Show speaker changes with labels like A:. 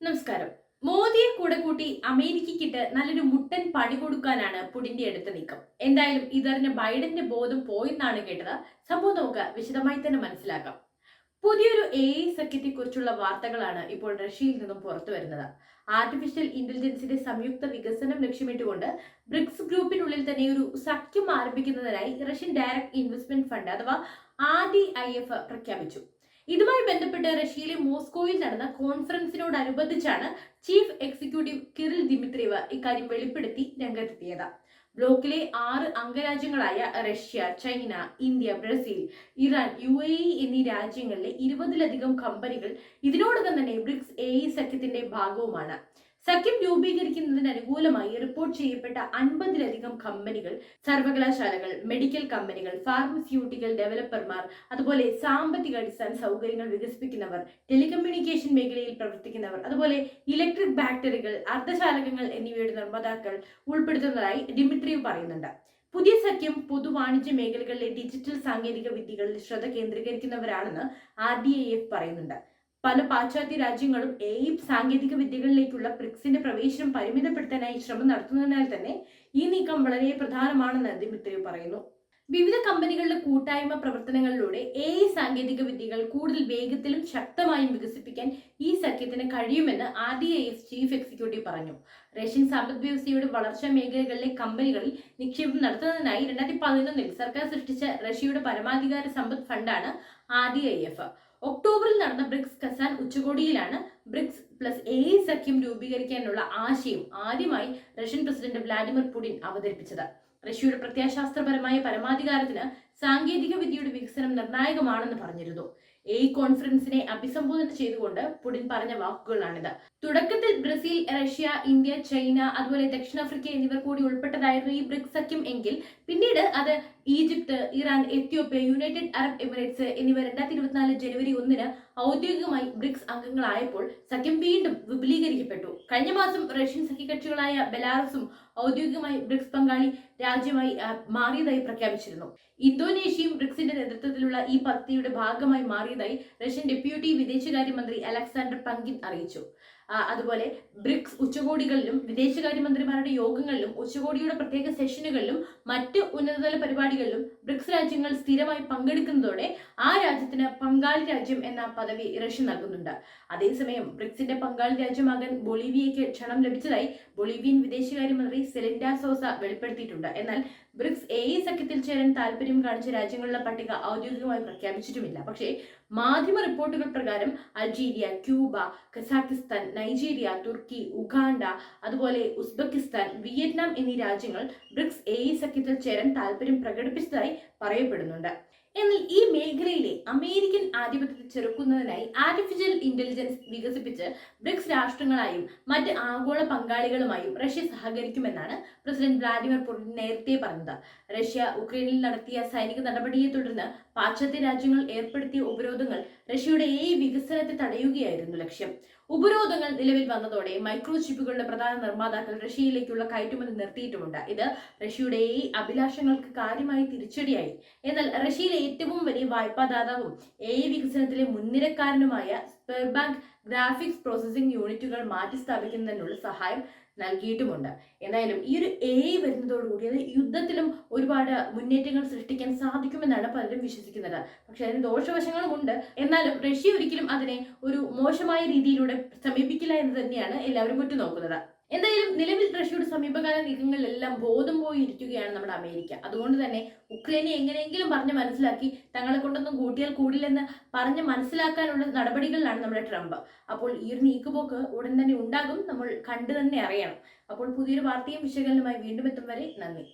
A: നമസ്കാരം. മോദിയെ കൂടെ കൂട്ടി അമേരിക്കയ്ക്കിട്ട് നല്ലൊരു മുട്ടൻ പണി കൊടുക്കാനാണ് പുടിന്റെ അടുത്ത നീക്കം. എന്തായാലും ഇതറിഞ്ഞ ബൈഡന്റെ ബോധം പോയെന്നാണ് കേട്ടത്. സംഭവം നമുക്ക് വിശദമായി തന്നെ മനസ്സിലാക്കാം. പുതിയൊരു എ ഐ സഖ്യത്തെ കുറിച്ചുള്ള വാർത്തകളാണ് ഇപ്പോൾ റഷ്യയിൽ നിന്നും പുറത്തു വരുന്നത്. ആർട്ടിഫിഷ്യൽ ഇന്റലിജൻസിന്റെ സംയുക്ത വികസനം ലക്ഷ്യമിട്ടുകൊണ്ട് ബ്രിക്സ് ഗ്രൂപ്പിനുള്ളിൽ തന്നെ ഒരു സഖ്യം ആരംഭിക്കുന്നതിനായി റഷ്യൻ ഡയറക്ട് ഇൻവെസ്റ്റ്മെന്റ് ഫണ്ട് അഥവാ ആർ ഡി ഐ എഫ് പ്രഖ്യാപിച്ചു. ഇതുമായി ബന്ധപ്പെട്ട് റഷ്യയിലെ മോസ്കോയിൽ നടന്ന കോൺഫറൻസിനോടനുബന്ധിച്ചാണ് ചീഫ് എക്സിക്യൂട്ടീവ് കിറിൽ ദിമിത്രിവ് ഇക്കാര്യം വെളിപ്പെടുത്തി രംഗത്തെത്തിയത്. ബ്ലോക്കിലെ ആറ് അംഗരാജ്യങ്ങളായ Russia China India Brazil Iran U A E എന്നീ രാജ്യങ്ങളിലെ ഇരുപതിലധികം കമ്പനികൾ ഇതിനോടകം തന്നെ ബ്രിക്സ് എ ഇ സഖ്യത്തിന്റെ ഭാഗവുമാണ്. സഖ്യം രൂപീകരിക്കുന്നതിന് അനുകൂലമായി റിപ്പോർട്ട് ചെയ്യപ്പെട്ട അൻപതിലധികം കമ്പനികൾ സർവകലാശാലകൾ മെഡിക്കൽ കമ്പനികൾ ഫാർമസ്യൂട്ടിക്കൽ ഡെവലപ്പർമാർ അതുപോലെ സാമ്പത്തിക അടിസ്ഥാന സൗകര്യങ്ങൾ വികസിപ്പിക്കുന്നവർ ടെലികമ്മ്യൂണിക്കേഷൻ മേഖലയിൽ പ്രവർത്തിക്കുന്നവർ അതുപോലെ ഇലക്ട്രിക് ബാറ്ററികൾ അർദ്ധചാലകങ്ങൾ എന്നിവയുടെ നിർമ്മാതാക്കൾ ഉൾപ്പെടുത്തുന്നതായി ഡിമിട്രിയു പറയുന്നുണ്ട്. പുതിയ സഖ്യം പൊതു വാണിജ്യ മേഖലകളിലെ ഡിജിറ്റൽ സാങ്കേതിക വിദ്യകളിൽ ശ്രദ്ധ കേന്ദ്രീകരിക്കുന്നവരാണെന്ന് ആർ ഡി ഐ എഫ് പറയുന്നുണ്ട്. പല പാശ്ചാത്യ രാജ്യങ്ങളും എ സാങ്കേതിക വിദ്യകളിലേക്കുള്ള ബ്രിക്സിന്റെ പ്രവേശനം പരിമിതപ്പെടുത്താനായി ശ്രമം നടത്തുന്നതിനാൽ തന്നെ ഈ നീക്കം വളരെ പ്രധാനമാണെന്ന് ദിമിത്രി പറയുന്നു. വിവിധ കമ്പനികളുടെ കൂട്ടായ്മ പ്രവർത്തനങ്ങളിലൂടെ എ സാങ്കേതിക വിദ്യകൾ കൂടുതൽ വേഗത്തിലും ശക്തമായും വികസിപ്പിക്കാൻ ഈ സഖ്യത്തിന് കഴിയുമെന്ന് R D I F chief executive പറഞ്ഞു. റഷ്യൻ സമ്പദ് വ്യവസ്ഥയുടെ വളർച്ചാ മേഖലകളിലെ കമ്പനികളിൽ നിക്ഷേപം നടത്തുന്നതിനായി രണ്ടായിരത്തി പതിനൊന്നിൽ സർക്കാർ സൃഷ്ടിച്ച റഷ്യയുടെ പരമാധികാര സമ്പദ് ഫണ്ടാണ് ആർ ഡി ഐ എഫ്. ഒക്ടോബറിൽ നടന്ന ബ്രിക്സ് കസാൻ ഉച്ചകോടിയിലാണ് ബ്രിക്സ് പ്ലസ് എ സഖ്യം രൂപീകരിക്കാനുള്ള ആശയം ആദ്യമായി റഷ്യൻ പ്രസിഡന്റ് വ്ലാഡിമിർ പുടിൻ അവതരിപ്പിച്ചത്. റഷ്യയുടെ പ്രത്യാശാസ്ത്രപരമായ പരമാധികാരത്തിന് സാങ്കേതിക വിദ്യയുടെ വികസനം നിർണായകമാണെന്ന് പറഞ്ഞിരുന്നു. എ കോൺഫറൻസിനെ അഭിസംബോധന ചെയ്തുകൊണ്ട് പുടിൻ പറഞ്ഞ വാക്കുകളാണിത്. തുടക്കത്തിൽ ബ്രസീൽ റഷ്യ ഇന്ത്യ ചൈന അതുപോലെ ദക്ഷിണാഫ്രിക്ക എന്നിവർ കൂടി ഉൾപ്പെട്ടതായിരുന്നു ഈ ബ്രിക്സ് സഖ്യം എങ്കിൽ. പിന്നീട് അത് Egypt Iran Ethiopia United Arab Emirates എന്നിവ രണ്ടായിരത്തി ഇരുപത്തിനാല് ജനുവരി ഒന്നിന് ഔദ്യോഗികമായി ബ്രിക്സ് അംഗങ്ങളായപ്പോൾ സഖ്യം വീണ്ടും വിപുലീകരിക്കപ്പെട്ടു. കഴിഞ്ഞ മാസം റഷ്യൻ സഖ്യകക്ഷികളായ ബെലാറസും ഔദ്യോഗികമായി ബ്രിക്സ് പങ്കാളി രാജ്യമായി മാറിയതായി പ്രഖ്യാപിച്ചിരുന്നു. ഇന്തോനേഷ്യയും ബ്രിക്സിന്റെ നേതൃത്വത്തിലുള്ള ഈ പദ്ധതിയുടെ ഭാഗമായി മാറിയതായി റഷ്യൻ ഡെപ്യൂട്ടി വിദേശകാര്യമന്ത്രി അലക്സാണ്ടർ പങ്കിൻ അറിയിച്ചു. അതുപോലെ ബ്രിക്സ് ഉച്ചകോടികളിലും വിദേശകാര്യമന്ത്രിമാരുടെ യോഗങ്ങളിലും ഉച്ചകോടിയുടെ പ്രത്യേക സെഷനുകളിലും മറ്റ് ഉന്നതതല പരിപാടികളിലും ബ്രിക്സ് രാജ്യങ്ങൾ സ്ഥിരമായി പങ്കെടുക്കുന്നതോടെ ആ രാജ്യത്തിന് പങ്കാളി രാജ്യം എന്ന പദവി റഷ്യ നൽകുന്നുണ്ട്. അതേസമയം ബ്രിക്സിന്റെ പങ്കാളി രാജ്യമാകാൻ ബൊളീവിയയ്ക്ക് ക്ഷണം ലഭിച്ചതായി ബൊളീവിയൻ വിദേശകാര്യമന്ത്രി സെലിൻഡ സോസ വെളിപ്പെടുത്തിയിട്ടുണ്ട്. എന്നാൽ ബ്രിക്സ് എ സഖ്യത്തിൽ ചേരാൻ താല്പര്യം കാണിച്ച രാജ്യങ്ങളുടെ പട്ടിക ഔദ്യോഗികമായി പ്രഖ്യാപിച്ചിട്ടുമില്ല. പക്ഷേ മാധ്യമ റിപ്പോർട്ടുകൾ പ്രകാരം Algeria Cuba Kazakhstan Nigeria Turkey Uganda അതുപോലെ ഉസ്ബെക്കിസ്ഥാൻ വിയറ്റ്നാം എന്നീ രാജ്യങ്ങൾ ബ്രിക്സ് എ സഖ്യത്തിൽ ചേരാൻ താല്പര്യം പ്രകടിപ്പിച്ചതായി പറയപ്പെടുന്നുണ്ട്. എന്നാൽ ഈ മേഖലയിലെ അമേരിക്കൻ ആധിപത്യത്തെ ചെറുക്കുന്നതിനായി ആർട്ടിഫിഷ്യൽ ഇന്റലിജൻസ് വികസിപ്പിച്ച് ബ്രിക്സ് രാഷ്ട്രങ്ങളായും മറ്റ് ആഗോള പങ്കാളികളുമായും റഷ്യ സഹകരിക്കുമെന്നാണ് പ്രസിഡന്റ് വ്ളാഡിമിർ പുടിൻ നേരത്തെ പറഞ്ഞത്. റഷ്യ ഉക്രൈനിൽ നടത്തിയ സൈനിക നടപടിയെ തുടർന്ന് പാശ്ചാത്യ രാജ്യങ്ങൾ ഏർപ്പെടുത്തിയ ഉപരോധങ്ങൾ റഷ്യയുടെ ഈ വികസനത്തെ തടയുകയായിരുന്നു ലക്ഷ്യം. ഉപരോധങ്ങൾ നിലവിൽ വന്നതോടെ മൈക്രോ ചിപ്പുകളുടെ പ്രധാന നിർമ്മാതാക്കൾ റഷ്യയിലേക്കുള്ള കയറ്റുമതി നിർത്തിയിട്ടുമുണ്ട്. ഇത് റഷ്യയുടെ ഈ അഭിലാഷങ്ങൾക്ക് കാര്യമായി തിരിച്ചടിയായി. എന്നാൽ റഷ്യയിലെ ഏറ്റവും വലിയ വായ്പാദാതാവും എ വികസനത്തിലെ മുൻനിരക്കാരനുമായ സ്പെർബാങ്ക് ഗ്രാഫിക്സ് പ്രോസസ്സിംഗ് യൂണിറ്റുകൾ മാറ്റിസ്ഥാപിക്കുന്നതിനുള്ള സഹായം നൽകിയിട്ടുമുണ്ട്. എന്തായാലും ഈ ഒരു എ ഐ വരുന്നതോടുകൂടി അത് യുദ്ധത്തിലും ഒരുപാട് മുന്നേറ്റങ്ങൾ സൃഷ്ടിക്കാൻ സാധിക്കുമെന്നാണ് പലരും വിശ്വസിക്കുന്നത്. പക്ഷെ അതിന് ദോഷവശങ്ങളും ഉണ്ട്. എന്നാലും റഷ്യ ഒരിക്കലും അതിനെ ഒരു മോശമായ രീതിയിലൂടെ സമീപിക്കില്ല എന്ന് തന്നെയാണ് എല്ലാവരും ഉറ്റുനോക്കുന്നത്. എന്തായാലും നിലവിൽ റഷ്യയുടെ സമീപകാല നീക്കങ്ങളിലെല്ലാം ബോധം പോയി ഇരിക്കുകയാണ് നമ്മുടെ അമേരിക്ക. അതുകൊണ്ട് തന്നെ ഉക്രൈനെ എങ്ങനെയെങ്കിലും പറഞ്ഞ് മനസ്സിലാക്കി തങ്ങളെ കൊണ്ടൊന്നും കൂട്ടിയാൽ കൂടില്ലെന്ന് പറഞ്ഞ് മനസ്സിലാക്കാനുള്ള നടപടികളിലാണ് നമ്മുടെ ട്രംപ്. അപ്പോൾ ഈ ഒരു നീക്കുപോക്ക് ഉടൻ തന്നെ ഉണ്ടാകും നമ്മൾ കണ്ടു തന്നെ അറിയണം. അപ്പോൾ പുതിയൊരു വാർത്തയും വിശകലനമായി വീണ്ടും എത്തും വരെ നന്ദി.